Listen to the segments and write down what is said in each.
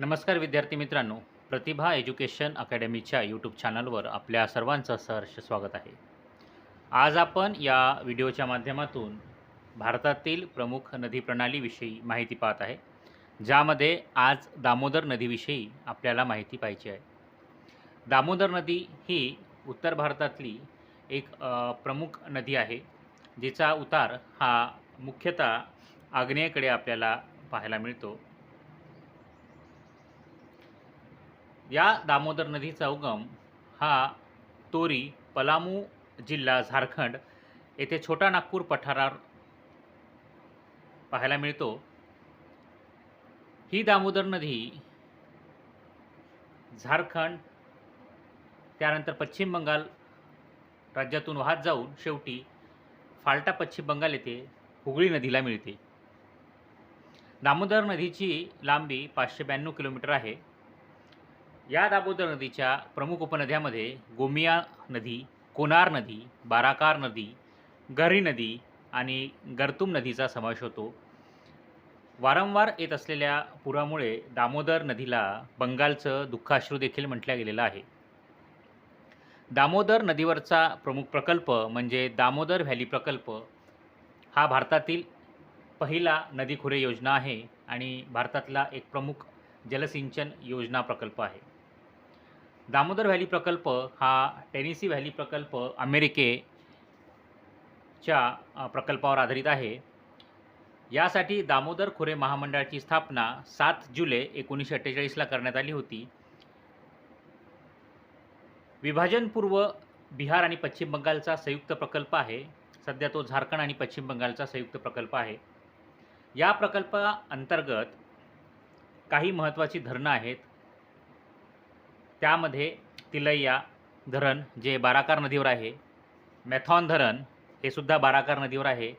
नमस्कार विद्यार्थी मित्रांनो प्रतिभा एज्युकेशन अकॅडमीच्या यूट्यूब चॅनलवर आपल्या सर्वांचं सहर्ष स्वागत आहे. आज आपण या व्हिडिओच्या माध्यमातून भारतातील प्रमुख नदी प्रणालीविषयी माहिती पाहत आहे ज्यामध्ये आज दामोदर नदीविषयी आपल्याला माहिती पाहिजे आहे. दामोदर नदी ही उत्तर भारतातली एक प्रमुख नदी आहे जिचा उतार हा मुख्यतः आग्नेयेकडे आपल्याला पाहायला मिळतो. या दामोदर नदीचा उगम हा तोरी पलामू जिल्हा झारखंड येथे छोटा नागपूर पठारावर पाहायला मिळतो. ही दामोदर नदी झारखंड त्यानंतर पश्चिम बंगाल राज्यातून वाहत जाऊन शेवटी फाल्टा पश्चिम बंगाल येथे हुगळी नदीला मिळते. दामोदर नदीची लांबी पाचशे ब्याण्णव किलोमीटर आहे. या दामोदर नदीच्या प्रमुख उपनद्यामध्ये गोमिया नदी कोनार नदी बाराकार नदी गरी नदी आणि गर्तुम नदीचा समावेश होतो. वारंवार येत असलेल्या पुरामुळे दामोदर नदीला बंगालचं दुःखाश्रू देखील म्हटलं गेलेलं आहे. दामोदर नदीवरचा प्रमुख प्रकल्प म्हणजे दामोदर व्हॅली प्रकल्प हा भारतातील पहिला नदीखुरे योजना आहे आणि भारतातला एक प्रमुख जलसिंचन योजना प्रकल्प आहे. दामोदर व्हॅली प्रकल्प हा टेनिसी व्हॅली प्रकल्प अमेरिकेच्या प्रकल्पावर आधारित आहे. यासाठी दामोदर खोरे महामंडळाची स्थापना सात जुलै एकोणीसशे अठ्ठेचाळीसला करण्यात आली होती. विभाजनपूर्व बिहार आणि पश्चिम बंगालचा संयुक्त प्रकल्प आहे. सध्या तो झारखंड आणि पश्चिम बंगालचा संयुक्त प्रकल्प आहे. या प्रकल्पाअंतर्गत काही महत्त्वाची धरणं आहेत. त्यामध्ये तिलैया धरण जे बाराकार नदीवर आहे मॅथॉन धरण हे सुद्धा बाराकार नदीवर आहे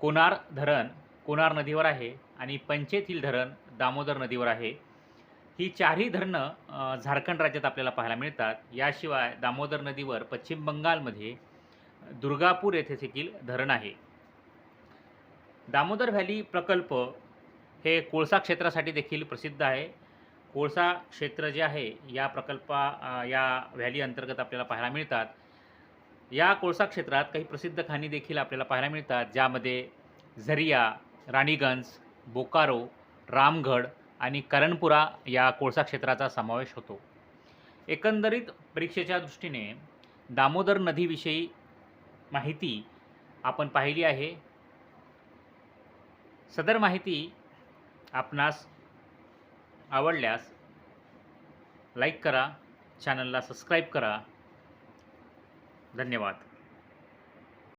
कोनार धरण कोनार नदीवर आहे आणि पंचेतील धरण दामोदर नदीवर आहे. ही चारही धरणं झारखंड राज्यात आपल्याला पाहायला मिळतात. याशिवाय दामोदर नदीवर पश्चिम बंगालमध्ये दुर्गापूर येथे देखील धरण आहे. दामोदर व्हॅली प्रकल्प हे कोळसा क्षेत्रासाठी देखील प्रसिद्ध आहे. कोळसा क्षेत्र जे आहे या प्रकल्पा या व्हॅली अंतर्गत आपल्याला पाहायला मिळतात. या कोळसा क्षेत्रात काही प्रसिद्ध खाणी देखील आपल्याला पाहायला मिळतात ज्यामध्ये झरिया राणीगंज बोकारो रामगड आणि करणपुरा या कोळसा क्षेत्राचा समावेश होतो. एकंदरीत परीक्षेच्या दृष्टीने दामोदर नदीविषयी माहिती आपण पाहिली आहे. सदर माहिती आपणास आवडल्यास लाईक करा चॅनलला सबस्क्राईब करा. धन्यवाद.